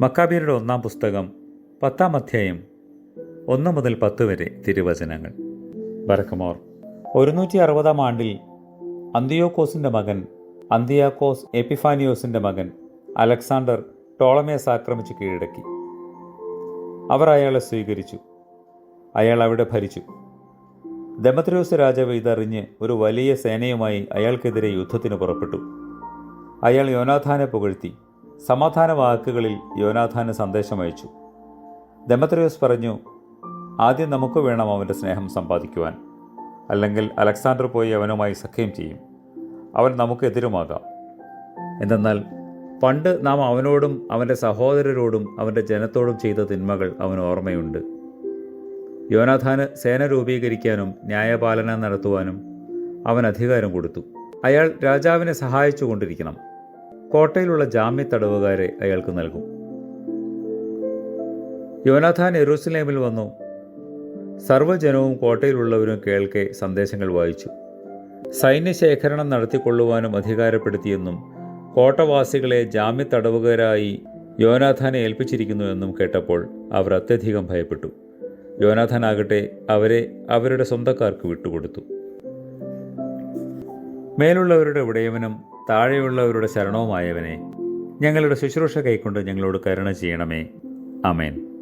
മക്കാബിയരുടെ ഒന്നാം പുസ്തകം പത്താം അധ്യായം ഒന്ന് മുതൽ പത്ത് വരെ തിരുവചനങ്ങൾ. ബറക്കമോർ ഒരുന്നൂറ്റി അറുപതാം ആണ്ടിൽ അന്തിയോക്കോസിന്റെ മകൻ അന്തിയാക്കോസ് എപ്പിഫാനിയോസിന്റെ മകൻ അലക്സാണ്ടർ ടോളമേസ് ആക്രമിച്ച് കീഴടക്കി. അവർ അയാളെ സ്വീകരിച്ചു. അയാൾ അവിടെ ഭരിച്ചു. ദമത്രോസ് രാജാവ് ഇതറിഞ്ഞ് ഒരു വലിയ സേനയുമായി അയാൾക്കെതിരെ യുദ്ധത്തിന് പുറപ്പെട്ടു. അയാൾ യോനാഥാനെ പുകഴ്ത്തി. സമാധാന വാക്കുകളിൽ യോനാഥാന് സന്ദേശം അയച്ചു ദമത്രിയോസ് പറഞ്ഞു ആദ്യം നമുക്ക് വേണം അവന്റെ സ്നേഹം സമ്പാദിക്കുവാൻ. അല്ലെങ്കിൽ അലക്സാണ്ടർ പോയി അവനുമായി സഖ്യം ചെയ്യും. അവൻ നമുക്കെതിരുമാകാം എന്തെന്നാൽ പണ്ട് നാം അവനോടും അവന്റെ സഹോദരരോടും അവന്റെ ജനത്തോടും ചെയ്ത തിന്മകൾ അവൻ ഓർമ്മയുണ്ട്. യോനാഥാന് സേന രൂപീകരിക്കാനും ന്യായപാലനം നടത്തുവാനും അവൻ അധികാരം കൊടുത്തു. അയാൾ രാജാവിനെ സഹായിച്ചുകൊണ്ടിരിക്കണം കോട്ടയിലുള്ള ജാമ്യ തടവുകാരെ അയാൾക്ക് നൽകും. യോനാഥാൻ എറൂസലേമിൽ വന്നു. സർവജനവും കോട്ടയിലുള്ളവരും കേൾക്കെ സന്ദേശങ്ങൾ വായിച്ചു. സൈന്യശേഖരണം നടത്തിക്കൊള്ളുവാനും അധികാരപ്പെടുത്തിയെന്നും കോട്ടവാസികളെ ജാമ്യ തടവുകാരായി യോനാഥാനെ ഏൽപ്പിച്ചിരിക്കുന്നുവെന്നും കേട്ടപ്പോൾ അവർ അത്യധികം ഭയപ്പെട്ടു. യോനാഥാനാകട്ടെ അവരെ അവരുടെ സ്വന്തക്കാർക്ക് വിട്ടുകൊടുത്തു. മേലുള്ളവരുടെ ഉടയവനും താഴെയുള്ളവരുടെ ശരണവുമായവനെ ഞങ്ങളുടെ ശുശ്രൂഷ കൈക്കൊണ്ട് ഞങ്ങളോട് കരുണ ചെയ്യണമേ. അമേൻ